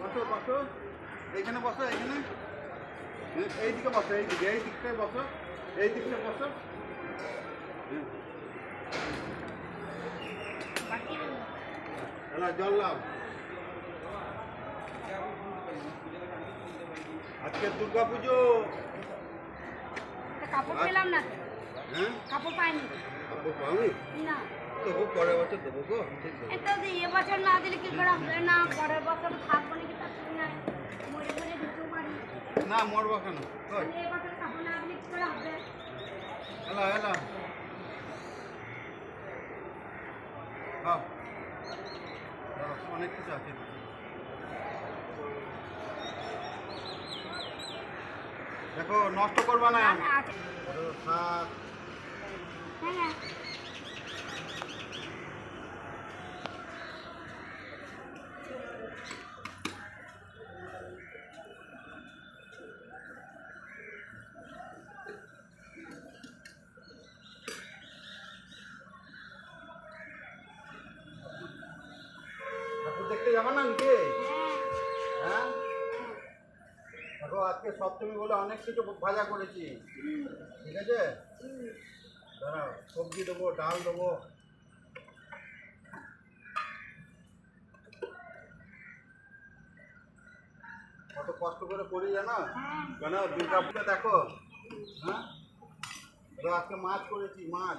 বসো বসো। এইখানে বসো এইখানে। হ্যাঁ, এইদিকে বসো এইদিকে এই দিকটায় বসো। এই দিকটায় বসো। হ্যাঁ। জল লাও আজকে দুর্গা পুজো। কাপড় পেলাম না। হ্যাঁ? কাপড় পাইনি। আপু পাওনি? না। তবু পরের বছর দেবো গো এটা যে এবছর না দিলে কি করে হবে? না পরের বছর থাকব নাকি তার ঠিক মরে মরে ঢুকতেও পারি না মরবো কেন? এবছর কাপড় না দিলে কি করে হবে? এলা এলা। অনেক কিছু আছে। দেখো নষ্ট করবা না। না, না, আছে। ও, থাক হ্যাঁ হ্যাঁ ঠাকুর দেখতে যাব না নাকি হ্যাঁ। হ্যাঁ? দেখো আজকে সপ্তমী বলে অনেক কিছু ভাজা করেছি। ঠিক আছে? দাঁড়াও সবজি দেবো ডাল দেবো। কত কষ্ট করে করি জানো? হ্যাঁ। কেন দুর্গা পুজো দেখো। হ্যাঁ? আজকে মাছ করেছি মাছ।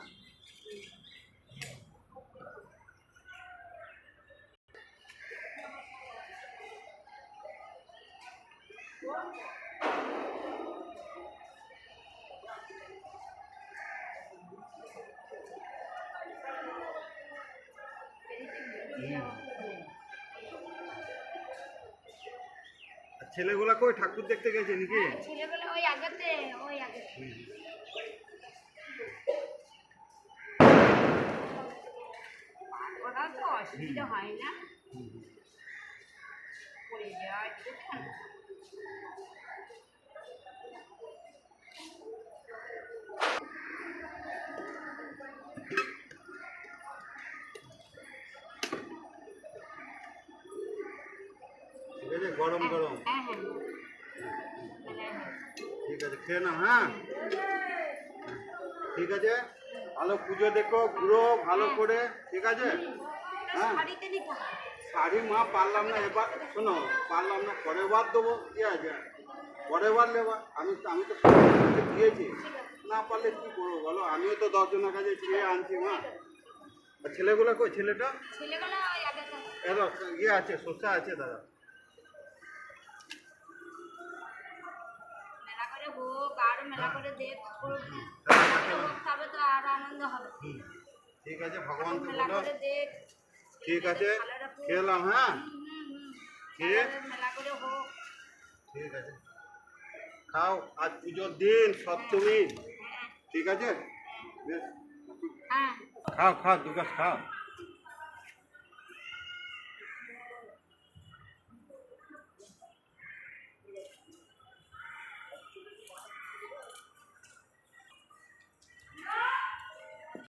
ছেলেগুলা কই? ঠাকুর দেখতে গেছে নাকি? ছেলেগুলো ওই আগেতে ওই আগেতে। ওরা তো অসুবিধা হয় না। পড়ে যায় গরম গরম হ্যাঁ হ্যাঁ হ্যাঁ হ্যাঁ। ঠিক আছে খেয়ে নাও হ্যাঁ? ঠিক আছে? ভালো পুজো দেখো ঘুরো ভালো করে ঠিক আছে? হ্যাঁ? শাড়ি মা পারলাম না এবার শোনো পারলাম না পরের বার দেবো ঠিক আছে? পরের বার নেবা আমি আমি তো দিয়েছি। না পারলে কি করব বলো? আমিও তো দশজনের কাছে চেয়ে আনছি মা। ছেলেগুলো কই ছেলেটা? ছেলেগুলো এলো ইয়ে আছে শসা আছে দাদা মেলা করে হোক মেলা করে দেখ হোক তবে তো আর আনন্দ হবে। ঠিক আছে ভগবানকে মেলা করে দেখ ঠিক আছে খেলাম হ্যাঁ? মেলা করে- হোক। ঠিক আছে। খাও আজ পুজোর দিন সপ্তমী। হ্যাঁ ঠিক আছে? হ্যাঁ খাও খাও দুগাছ খাও।